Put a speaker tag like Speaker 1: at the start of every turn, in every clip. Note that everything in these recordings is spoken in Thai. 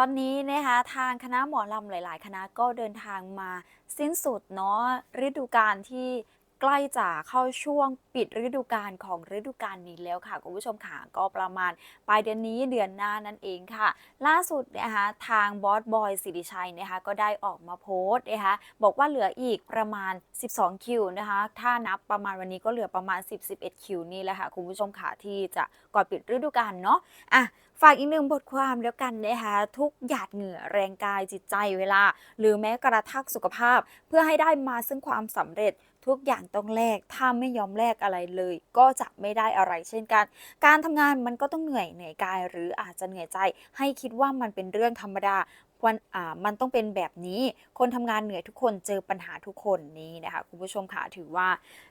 Speaker 1: ตอนนี้นะคะทางคณะหมอลำหลาย ๆ คณะก็เดินทางมาสิ้นสุดเนาะฤดูกาลที่ใกล้จะเข้าช่วงปิดฤดูกาลของฤดูกาลนี้แล้วค่ะคุณผู้ชมค่ะก็ประมาณปลายเดือนนี้เดือนหน้านั่นเองค่ะ ล่าสุดนะคะทางบอสบอยสิริชัยนะคะก็ได้ออกมาโพสต์นะคะบอกว่าเหลืออีกประมาณ 12 คิวนะคะถ้านับประมาณวันนี้ก็เหลือประมาณ 10-11 คิวนี่แหละค่ะคุณผู้ชมค่ะที่จะก่อนปิดฤดูกาลเนาะอะ ฝากอีกหนึ่งบทความแล้วกันนะคะทุกหยาดเหงื่อแรงกายจิตใจเวลา หรือแม้กระทั่งสุขภาพ เพื่อให้ได้มาซึ่งความสำเร็จทุกอย่างต้องแลก ถ้าไม่ยอมแลกอะไรเลย ก็จะไม่ได้อะไรเช่นกัน การทำงานมันก็ต้องเหนื่อยเหนื่อยกาย หรืออาจจะเหนื่อยใจ ให้คิดว่ามันเป็นเรื่องธรรมดา วันอ่ามันต้องเป็นแบบนี้ คนทำงานเหนื่อยทุกคนเจอปัญหาทุกคนนี้นะคะคุณผู้ชมค่ะถือว่า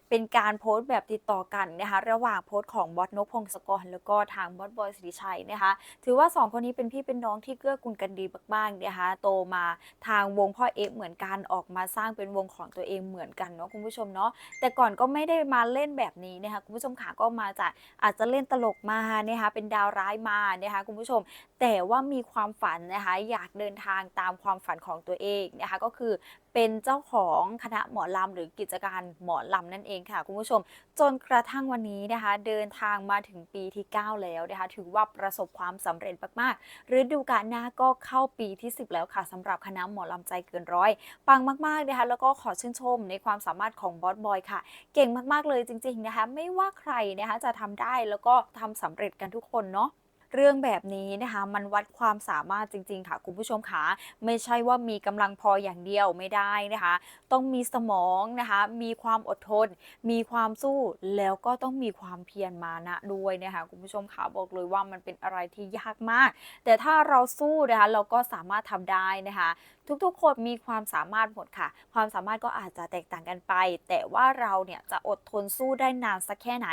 Speaker 1: เป็นการโพสต์แบบติดต่อกันนะคะระหว่างโพสต์ของบอสนกพงศกรแล้วก็ทางบอสบอยสิริชัยนะคะถือว่า 2 คนนี้เป็นพี่เป็นน้องที่เกื้อกูลกันดีมากๆนะคะโตมาทางวงพ่อเอกเหมือนกันออกมาสร้างเป็นวงของตัวเองเหมือนกันเนาะคุณผู้ชมเนาะแต่ก่อนก็ไม่ได้มาเล่นแบบนี้นะคะคุณผู้ชมค่ะก็มาจากอาจจะเล่นตลกมานะคะเป็นดาวร้ายมานะคะคุณผู้ชม แต่ว่ามีความฝันนะคะอยากเดินทางตามความฝันของตัวเองนะคะก็คือเป็นเจ้าของคณะหมอลำหรือกิจการหมอลำนั่นเองค่ะคุณผู้ชม จนกระทั่งวันนี้นะคะเดินทางมาถึงปีที่ 9 แล้วนะคะถือว่าประสบความสำเร็จมากๆฤดูกาลหน้าก็เข้าปีที่ 10 แล้วค่ะสำหรับคณะหมอลำใจเกินร้อยปังมากๆนะคะแล้วก็ขอชื่นชมในความสามารถของบอสบอยค่ะ เก่งมากๆเลยจริงๆนะคะไม่ว่าใครนะคะจะทำได้แล้วก็ทำสำเร็จกันทุกคนเนาะ เรื่องแบบนี้นะคะมันวัดความสามารถจริง ๆ ค่ะคุณผู้ชมคะไม่ใช่ว่ามีกำลังพออย่างเดียวไม่ได้นะคะ ต้องมีสมองนะคะมีความอดทน มีความสู้แล้วก็ต้องมีความเพียรมานะด้วยนะคะคุณผู้ชมคะบอกเลยว่ามันเป็นอะไรที่ยากมาก แต่ถ้าเราสู้นะคะเราก็สามารถทำได้นะคะ ทุกๆ คนมีความสามารถหมดค่ะ ความสามารถก็อาจจะแตกต่างกันไป แต่ว่าเราเนี่ยจะอดทนสู้ได้นานสักแค่ไหน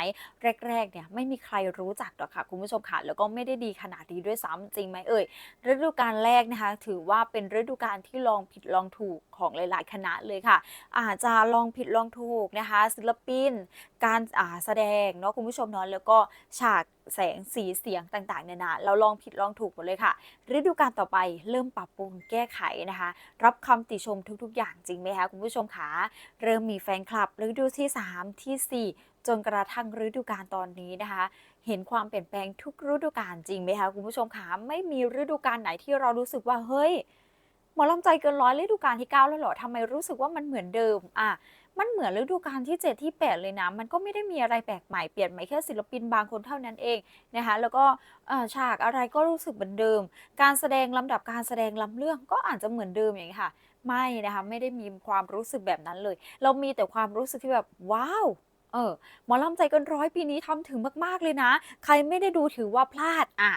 Speaker 1: แรกๆเนี่ยไม่มีใครรู้จักหรอกค่ะคุณผู้ชมค่ะ แล้วก็ไม่ได้ดีขนาดนี้ด้วยซ้ำจริงไหมเอ่ยฤดูกาลแรกนะคะ ถือว่าเป็นฤดูกาลที่ลองผิดลองถูกของหลาย ๆ คณะเลยค่ะ อาจจะลองผิดลองถูกนะคะ ศิลปิน การอ่าแสดงเนาะคุณผู้ชมเนาะแล้วก็ฉาก แสงสีเสียงต่างๆเนี่ยนะเราลองผิดลองถูกหมดเลยค่ะ ฤดูกาลต่อไปเริ่มปรับปรุงแก้ไขนะคะ รับคำติชมทุกๆ อย่างจริงไหมคะคุณผู้ชมคะเริ่มมีแฟนคลับฤดูที่ 3ทีสี่ 4 จนกระทั่งฤดูกาลตอนนี้นะคะเห็นความเปลี่ยนแปลงทุกฤดูกาลจริงไหมคะคุณผู้ชมคะไม่มีฤดูกาลไหนที่เรารู้สึกว่าเฮ้ยหมอลำใจเกินร้อยฤดูกาลที่ 9 แล้วเหรอทำไมรู้สึกว่ามันเหมือนเดิมอะ มันเหมือนฤดูกาลที่ 7 ที่ 8 เลยนะ มันก็ไม่ได้มีอะไรแปลกใหม่เปลี่ยนใหม่แค่ศิลปินบางคนเท่านั้นเองนะคะ แล้วก็ฉากอะไรก็รู้สึกเหมือนเดิม การแสดงลำดับการแสดงลำเรื่องก็อาจจะเหมือนเดิมอย่างนี้ค่ะ ไม่นะคะไม่ได้มีความรู้สึกแบบนั้นเลย เรามีแต่ความรู้สึกที่แบบว้าวเออหมอลำใจเกินร้อยปีนี้ทำถึงมากๆเลยนะ ใครไม่ได้ดูถือว่าพลาดอะ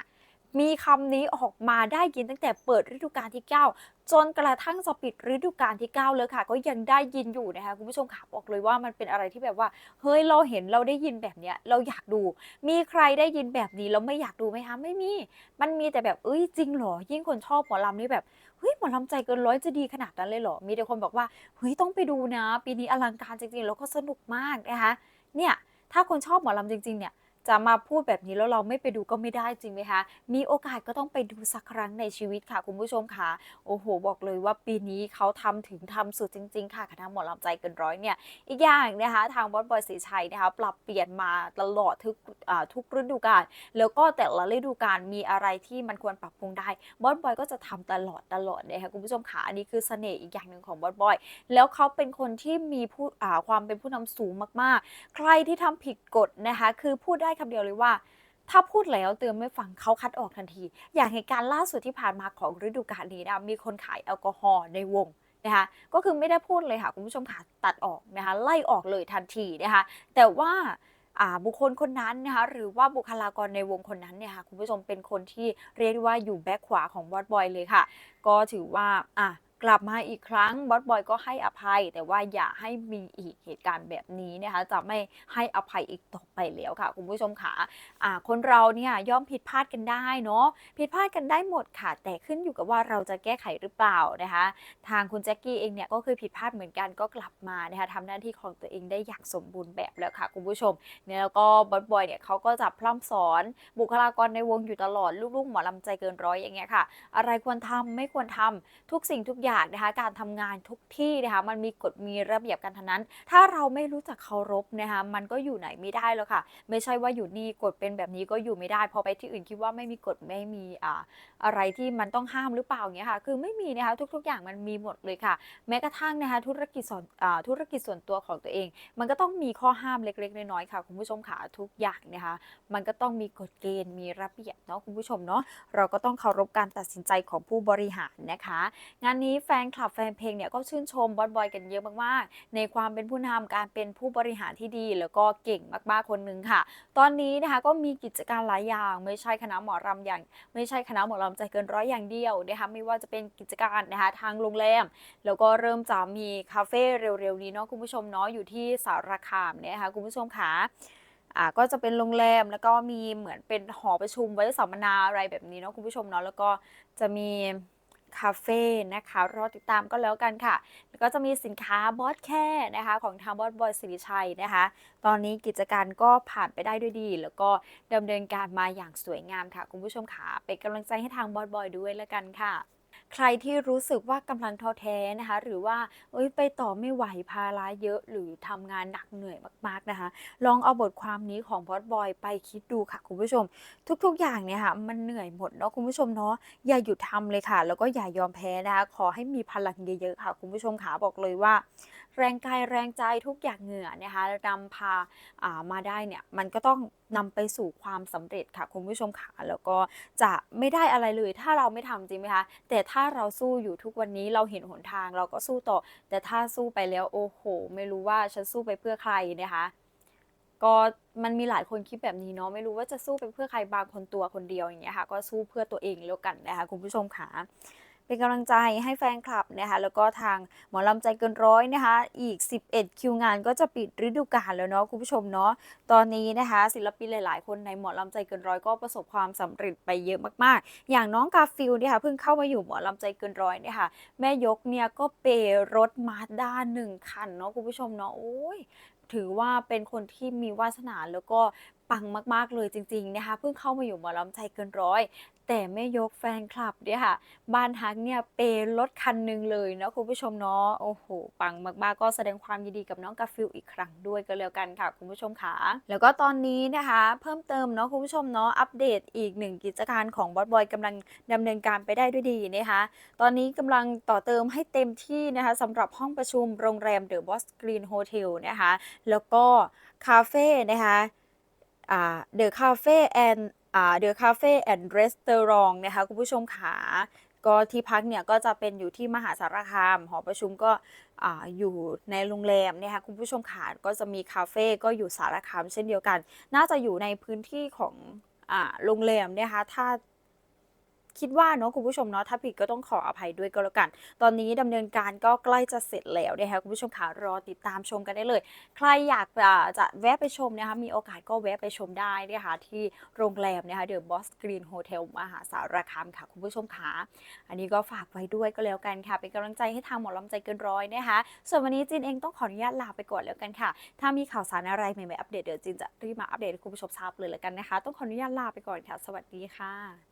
Speaker 1: มีคำนี้ออกมาได้ยินตั้งแต่เปิดฤดูกาลที่ 9 จนกระทั่งจะปิดฤดูกาลที่ 9 เลยค่ะ ก็ยังได้ยินอยู่นะคะคุณผู้ชมค่ะบอกเลยว่ามันเป็นอะไรที่แบบว่า เฮ้ยเราเห็นเราได้ยินแบบเนี้ยเราอยากดู มีใครได้ยินแบบนี้แล้วไม่อยากดูไหมคะไม่มี มันมีแต่แบบเอ้ยจริงเหรอ ยิ่งคนชอบหมอลำนี่แบบเฮ้ยหมอลำใจเกินร้อยจะดีขนาดนั้นเลยเหรอ มีแต่คนบอกว่าเฮ้ยต้องไปดูนะ ปีนี้อลังการจริงๆแล้วก็สนุกมากนะคะเนี่ยถ้าคนชอบหมอลำจริงๆเนี่ย จะมาพูดแบบนี้แล้วเราไม่ไปดูก็ไม่ได้จริงไหมคะ มีโอกาสก็ต้องไปดูสักครั้งในชีวิตค่ะคุณผู้ชมค่ะโอ้โห บอกเลยว่าปีนี้เขาทำถึงทำสุดจริง ๆ ค่ะคณะหมอลำใจเกินร้อยเนี่ยอีกอย่างนะคะทางบอสบอยศรีชัยนะคะปรับเปลี่ยนมาตลอดทุกทุกฤดูกาลแล้วก็แต่ละฤดูกาลมีอะไรที่มันควรปรับปรุงได้บอสบอยก็จะทำตลอดตลอดนะคะคุณผู้ชมค่ะอันนี้คือเสน่ห์อีกอย่างหนึ่งของบอสบอย แล้วเขาเป็นคนที่มีผู้ความเป็นผู้นำสูงมากๆ ใครที่ทำผิดกฎนะคะคือพูดได้คำเดียวเลยว่า ถ้าพูดแล้วเตือนไม่ฟังเขาคัดออกทันที อย่างเหตุการณ์ล่าสุดที่ผ่านมาของฤดูกาลนี้นะมีคนขายแอลกอฮอล์ในวงนะคะก็คือไม่ได้พูดเลยค่ะคุณผู้ชมค่ะตัดออกนะคะไล่ออกเลยทันทีนะคะแต่ว่าบุคคลคนนั้นนะคะหรือว่าบุคลากรในวงคนนั้นเนี่ยค่ะคุณผู้ชมเป็นคนที่เรียกว่าอยู่แบ็คขวาของบอสบอยเลยค่ะ ก็ถือว่าอะ กลับมาอีกครั้งบอสบอยก็ให้อภัย แต่ว่าอย่าให้มีอีกเหตุการณ์แบบนี้นะคะจะไม่ให้อภัยอีกต่อไปแล้วค่ะ คุณผู้ชมค่ะอ่าคนเราเนี่ยย่อมผิดพลาดกันได้เนาะผิดพลาดกันได้หมดค่ะ แต่ขึ้นอยู่กับว่าเราจะแก้ไขหรือเปล่านะคะ ทางคุณแจ็คกี้เองเนี่ยก็คือผิดพลาดเหมือนกันก็กลับมานะคะทำหน้าที่ของตัวเองได้อย่างสมบูรณ์แบบแล้วค่ะ คุณผู้ชมเนี่ยแล้วก็บอสบอยเนี่ยเขาก็จะพร่ำสอนบุคลากรในวงอยู่ตลอดลูกๆหมอลำใจเกินร้อยอย่างเงี้ยค่ะ อะไรควรทำไม่ควรทำทุกสิ่งทุกอย่างนะคะการทำงานทุกที่นะคะมันมีกฎมีระเบียบกันทั้งนั้น ถ้าเราไม่รู้จักเคารพนะคะมันก็อยู่ไหนไม่ได้แล้วค่ะ ไม่ใช่ว่าอยู่นี่กฎเป็นแบบนี้ก็อยู่ไม่ได้ พอไปที่อื่นคิดว่าไม่มีกฎไม่มีอ่าอะไรที่มันต้องห้ามหรือเปล่าอย่างเงี้ยค่ะคือไม่มีนะคะทุก ๆ อย่างมันมีหมดเลยค่ะ แม้กระทั่งนะคะธุรกิจส่วนอ่าธุรกิจส่วนตัวของตัวเอง มันก็ต้องมีข้อห้ามเล็ก ๆ น้อยๆค่ะคุณผู้ชมค่ะทุกอย่างนะคะมันก็ต้องมีกฎเกณฑ์มีระเบียบเนาะคุณผู้ชมเนาะเราก็ต้องเคารพการตัดสินใจของผู้บริหารนะคะ งานนี้แฟนคลับแฟนเพลงเนี่ยก็ชื่นชมบอสบอยกันเยอะมากๆ ในความเป็นผู้นำการเป็นผู้บริหารที่ดี แล้วก็เก่งมากๆคนหนึงค่ะ ตอนนี้นะคะก็มีกิจการหลายอย่าง ไม่ใช่คณะหมอรำอย่าง ไม่ใช่คณะหมอรำใจเกินร้อยอย่างเดียวนะคะไม่ว่าจะเป็นกิจการนะคะทางโรงแรมแล้วก็เริ่มจะมีคาเฟ่เร็วๆนี้เนาะคุณผู้ชมเนาะอยู่ที่สารคามเนี่ยนะคะคุณผู้ชมค่ะ่าก็จะเป็นโรงแรมแล้วก็มีเหมือนเป็นหอประชุมไว้สัมมนาอะไรแบบนี้เนาะคุณผู้ชมเนาะแล้วก็จะมี คาเฟ่นะคะรอติดตามก็แล้วกันค่ะแล้วก็จะมีสินค้าบอสแค่นะคะ ของทางบอสบอยสิริชัยนะคะ ตอนนี้กิจการก็ผ่านไปได้ด้วยดี แล้วก็ดำเนินการมาอย่างสวยงามค่ะ คุณผู้ชมค่ะเป็นกำลังใจให้ทางบอสบอยด้วยแล้วกันค่ะ ใครที่รู้สึกว่ากำลังท้อแท้นะคะ หรือว่าเอ้ยไปต่อไม่ไหวภาระเยอะหรือทำงานหนักเหนื่อยมากๆนะคะ ลองเอาบทความนี้ของบอสบอยไปคิดดูค่ะคุณผู้ชม ทุกๆอย่างเนี่ยค่ะมันเหนื่อยหมดเนาะคุณผู้ชมเนาะอย่าหยุดทำเลยค่ะ แล้วก็อย่ายอมแพ้นะคะขอให้มีพลังเยอะๆค่ะ คุณผู้ชมขาบอกเลยว่า แรงกายแรงใจทุกอย่างเหงื่อนะคะนำพาามาได้เนี่ยมันก็ต้องนำไปสู่ความสำเร็จค่ะคุณผู้ชมค่ะแล้วก็จะไม่ได้อะไรเลย ถ้าเราไม่ทำจริงไหมคะแต่ถ้าาเราสู้อยู่ทุกวันนี้เราเห็นหนทางเราก็สู้ต่อ แต่ถ้าสู้ไปแล้วโอ้โห ไม่รู้ว่าฉันสู้ไปเพื่อใครนะคะก็มันมีหลายคนคิดแบบนี้เนาะไม่รู้ว่าจะสู้ไปเพื่อใครบางคนตัวคนเดียวอย่างเงี้ยค่ะ ก็สู้เพื่อตัวเองแล้วกันนะคะคุณผู้ชมค่ะ เป็นกำลังใจให้แฟนคลับนะคะแล้วก็ทางหมอลำใจเกินร้อยนะคะ อีก 11 คิวงานก็จะปิดฤดูกาลแล้วเนาะคุณผู้ชมเนาะตอนนี้นะคะศิลปินหลาย ๆ คนในหมอลำใจเกินร้อยก็ประสบความสำเร็จไปเยอะมาก ๆ อย่างน้องกาฟิลเนี่ยค่ะเพิ่งเข้ามาอยู่หมอลำใจเกินร้อยเนี่ยค่ะแม่ยกเนี่ยก็เปย์รถมาด้าหนึ่งคันเนาะคุณผู้ชมเนาะโอ้ยถือว่าเป็นคนที่มีวาสนาแล้วก็ ปังมากๆเลยจริงๆนะคะเพิ่งเข้ามาอยู่หมอลำใจเกินร้อยแต่ไม่ยกแฟนคลับเนี่ยค่ะ บ้านฮักเนี่ยเปย์รถคันหนึ่งเลยเนาะคุณผู้ชมเนาะโอ้โห ปังมากๆก็แสดงความยินดีกับน้องกาฟิลอีกครั้งด้วยก็แล้วกันค่ะคุณผู้ชมค่ะ แล้วก็ตอนนี้นะคะ เพิ่มเติมเนาะคุณผู้ชมเนาะอัปเดตอีกหนึ่งกิจการของบอสบอยกำลังดำเนินการไปได้ด้วยดีนะคะ ตอนนี้กำลังต่อเติมให้เต็มที่นะคะสำหรับห้องประชุมโรงแรมเดอะบอสกรีนโฮเทลนะคะแล้วก็คาเฟ่นะคะอ่า เดอะคาเฟ่แอนเดอะคาเฟ่แอนด์รีสตอรองนะคะคุณผู้ชมขาก็ที่พักเนี่ยก็จะเป็นอยู่ที่มหาสารคาม หอประชุมก็ออยู่ในโรงแรมนะคะคุณผู้ชมขาก็จะมีคาเฟ่ก็อยู่สารคามเช่นเดียวกัน น่าจะอยู่ในพื้นที่ของอโรงแรมนะคะถ้า คิดว่าเนาะคุณผู้ชมเนาะถ้าผิดก็ต้องขออภัยด้วยก็แล้วกัน ตอนนี้ดำเนินการก็ใกล้จะเสร็จแล้วนะคะคุณผู้ชมค่ะรอติดตามชมกันได้เลย ใครอยากจะจะแวะไปชมนะคะมีโอกาสก็แวะไปชมได้นะคะที่โรงแรมนะคะเดอะบอสกรีนโฮเทลมหาสารคามค่ะคุณผู้ชมค่ะอันนี้ก็ฝากไว้ด้วยก็แล้วกันค่ะ เป็นกำลังใจให้ทางหมอลำใจเกินร้อยนะคะ ส่วนวันนี้จินเองต้องขออนุญาตลาไปก่อนแล้วกันค่ะ ถ้ามีข่าวสารอะไรใหม่ๆอัปเดตเดี๋ยวจินจะรีบมาอัปเดตให้คุณผู้ชมทราบเลยแล้วกันนะคะ ต้องขออนุญาตลาไปก่อนค่ะ สวัสดีค่ะ